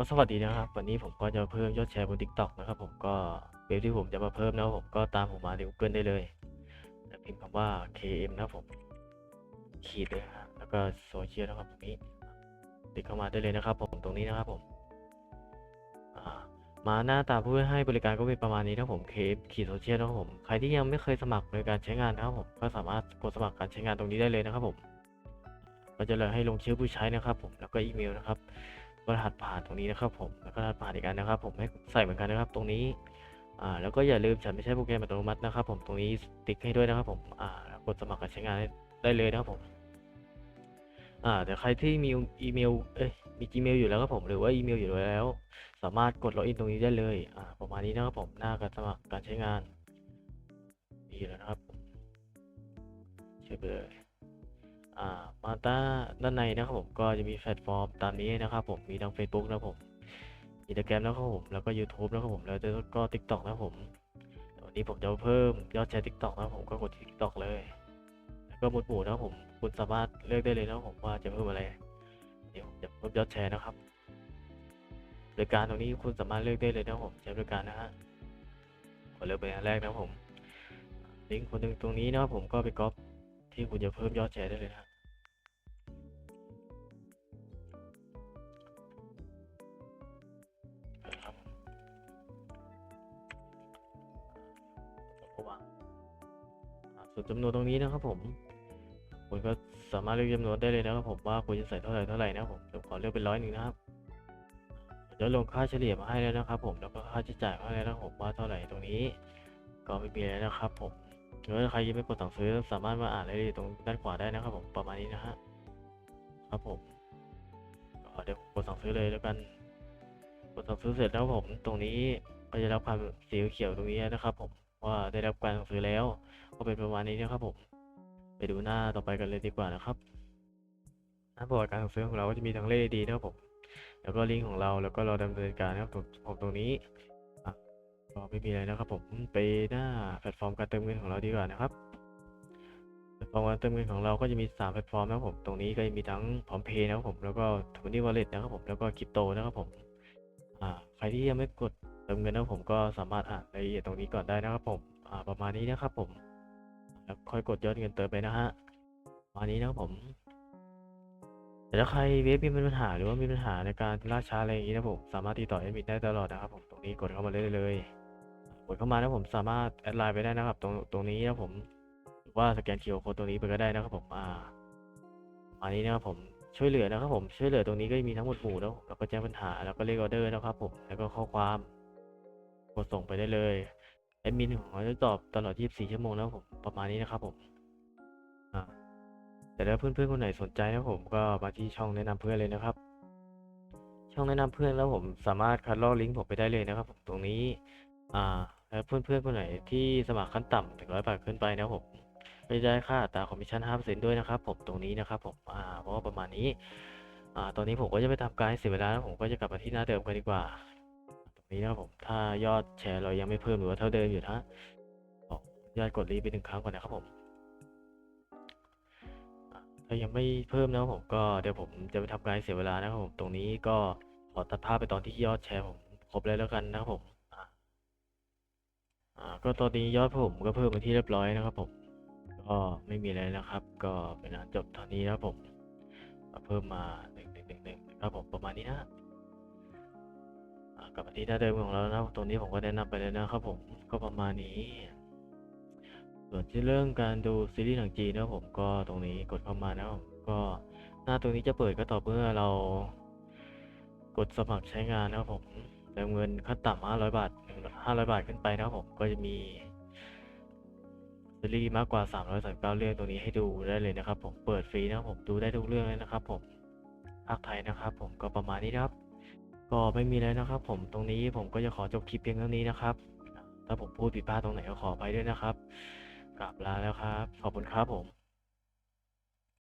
ก็สวัสดีนะครับ วันนี้ผมก็จะเพิ่มยอดแชร์บน TikTok นะครับ ผมก็เว็บที่ผมจะมาเพิ่มนะครับผมก็ตามผมมาใน Google ได้เลยแล้วพิมพ์คำว่า KM นะครับผมขีดเลยแล้วก็โซเชียลนะครับตรงนี้ติดเข้ามาได้เลยนะครับ ผมตรงนี้นะครับผมมาหน้าตาผู้ให้บริการก็เป็นประมาณนี้นะผม KM ขีดโซเชียลนะครับผมใครที่ยังไม่เคยสมัครในการใช้งานนะครับผมก็สามารถกดสมัครการใช้งานตรงนี้ได้เลยนะครับผมก็จะเลยให้ลงชื่อผู้ใช้นะครับ ผมแล้วก็อีเมลนะครับ รหัสผ่านตรงนี้นะครับผมแล้วก็รหัสผ่านอีกอันนะครับ ผมให้ใส่เหมือนกันนะครับ ตรงนี้อ่าแล้วก็อย่าลืมฉันไม่ใช่โปรแกรมอัตโนมัตินะครับ ผมตรงนี้ติ๊กให้ด้วยนะครับ ผมอ่ากดสมัครการใช้งานได้เลยนะครับผมอ่าแต่ใครที่มีอีเมลเอ้ยมี Gmail อยู่แล้วครับผมหรือว่าอีเมลอยู่แล้ว สามารถกดล็อกอินตรงนี้ได้เลยอ่าประมาณนี้นะครับผมหน้าการสมัครการใช้งานดีแล้วนะครับผมเชื่อไปเลย มาด้าด้านในนะครับผมก็จะมีแพลตฟอร์มตามนี้นะครับผมมีทั้ง Facebook นะผมอินสตาแกรมนะครับผมแล้วก็ YouTube นะครับผมแล้วก็ TikTok นะครับผมวันนี้ผมจะเพิ่มยอดแชร์ TikTok นะครับผมก็กด TikTok เลย แล้วก็หมุดหมู่นะครับผมคุณสามารถเลือกได้เลยนะครับผมว่าจะเพิ่มอะไรเดี๋ยวผมจะเพิ่มยอดแชร์นะครับบริการตรงนี้คุณสามารถเลือกได้เลยนะผมใช้บริการนะฮะกดเลือกไปอันแรกนะผมลิงก์คนหนึ่งตรงนี้นะครับผมก็ไปก๊อปที่คุณจะเพิ่มยอดแชร์ได้เลยนะ ส่วนจำนวนตรงนี้นะครับผมคุณก็สามารถเลือกจำนวนได้เลยนะครับผมว่าคุณจะใส่เท่าไหร่เท่าไหร่นะผมเดี๋ยวขอเลือกเป็นร้อยหนึ่งนะครับเดี๋ยวลงค่าเฉลี่ยมาให้แล้วนะครับ ผมแล้วก็ค่าใช้จ่ายมาให้แล้วนะผมว่าเท่าไหร่ตรงนี้ ก็ไม่มีแล้วนะครับ ผมหรือว่าใครยังไม่กดสั่งซื้อสามารถมาอ่านรายละเอียดตรงด้านขวาได้นะครับ ผมประมาณนี้นะฮะครับผมเดี๋ยวกดสั่งซื้อเลยแล้วกันกดสั่งซื้อเสร็จแล้วผม ตรงนี้ก็จะรับความสีเขียวตรงนี้นะครับ ผม ว่าได้รับการสั่งซื้อแล้ว ก็เป็นประมาณนี้นะครับผม ไปดูหน้าต่อไปกันเลยดีกว่านะครับ หน้าประวัติการสั่งซื้อของเราก็จะมีทั้งเลขดีนะครับผม แล้วก็ลิงก์ของเรา แล้วก็เราดำเนินการนะครับผมตรงนี้ก็ไม่มีอะไรนะครับผมไปหน้าแพลตฟอร์มการเติมเงินของเราดีกว่านะครับแพลตฟอร์มการเติมเงินของเราก็จะมีสามแพลตฟอร์มนะครับผมตรงนี้ก็จะมีทั้งพร้อมเพย์นะครับผมแล้วก็ทูนี่วอลเล็ตนะครับผมแล้วก็คริปโตนะครับผมใครที่ยังไม่กด เติมเงินนะครับผมก็สามารถอ่านรายละเอียดตรงนี้ก่อนได้นะครับผมอ่าประมาณนี้นะครับผมแล้วค่อยกดยอดเงินเติมไปนะฮะประมาณนี้นะครับผมแต่ถ้าใครเว็บมีปัญหาหรือว่ามีปัญหาในการล่าช้าอะไรอย่างนี้นะผมสามารถติดต่อแอดมินได้ตลอดนะครับผมตรงนี้กดเข้ามาได้เลยกดเข้ามานะผมสามารถแอดไลน์ไปได้นะครับ ตรงตรงนี้นะผมหรือว่าสแกน QR Code ตรงนี้ไปก็ได้นะครับผมอ่าประมาณนี้นะครับผมช่วยเหลือนะครับผมช่วยเหลือตรงนี้ก็มีทั้งหมดหมู่แล้วแล้วก็แจ้งปัญหาแล้วก็เลขออเดอร์นะครับผมแล้วก็ข้อความ ดส่งไปได้เลยแอดมินของเราจะตอบตลอด 24 ชั่วโมงแล้วผมประมาณนี้นะครับผมแต่ถ้าเพื่อนๆคนไหนสนใจนะผมก็มาที่ช่องแนะนำเพื่อนเลยนะครับ ช่องแนะนำเพื่อนแล้วผมสามารถคัดลอกลิงก์ผมไปได้เลยนะครับ ผมตรงนี้อ่าแล้วเพื่อนๆคนไหนที่สมัครขั้นต่ำถึงร้อยบาทขึ้นไปนะผมก็จะได้ค่าตาคอมมิชชั่น5%ด้วยนะครับผมตรงนี้นะครับผมอ่าเพราะว่าประมาณนี้อ่าตอนนี้ผมก็จะไปทำการให้เสียเวลาแล้วผมก็จะกลับมาที่หน้าเดิมกันดีกว่า นี้นะครับผมถ้ายอดแชร์เรายังไม่เพิ่มหรือว่าเท่าเดิมอยู่นะขออนุญาตกดรีบไปหนึ่งครั้งก่อนนะครับผมถ้ายังไม่เพิ่มนะครับผมก็เดี๋ยวผมจะไปทำการเสียเวลานะครับผมตรงนี้ก็ขอตัดภาพไปตอนที่ยอดแชร์ผมครบแล้วแล้วกันนะครับผมก็ตอนนี้ยอดผมก็เพิ่มเป็นที่เรียบร้อยนะครับผมก็ไม่มีอะไรนะครับ ก็เป็นอันจบเท่านี้นะครับผมเพิ่มมาหนึ่งหนึ่งหนึ่งหนึ่งครับผมประมาณนี้นะ กับที่หน้าเดิมของเราแล้วนะตรงนี้ผมก็แนะนำไปแล้วนะครับผมก็ประมาณนี้ ส่วนที่เรื่องการดูซีรีส์หนังจีนนะผมก็ตรงนี้กดเข้ามานะครับผมก็หน้าตรงนี้จะเปิดก็ต่อเมื่อเรากดสมัครใช้งานนะครับผมเติมเงินขั้นต่ำ500 บาท 500 บาทขึ้นไปนะครับผมก็จะมีซีรีส์มากกว่า 339 เรื่องตรงนี้ให้ดูได้เลยนะครับ ผมเปิดฟรีนะครับผมดูได้ทุกเรื่องเลยนะครับ ผมภาคไทยนะครับ ผมก็ประมาณนี้นะครับ ก็ไม่มีแล้วนะครับ ผมตรงนี้ผมก็จะขอจบคลิปเพียงเท่านี้นะครับ ถ้าผมพูดผิดพลาดตรงไหนก็ขอไปด้วยนะครับ กลับลาแล้วครับ ขอบคุณครับผม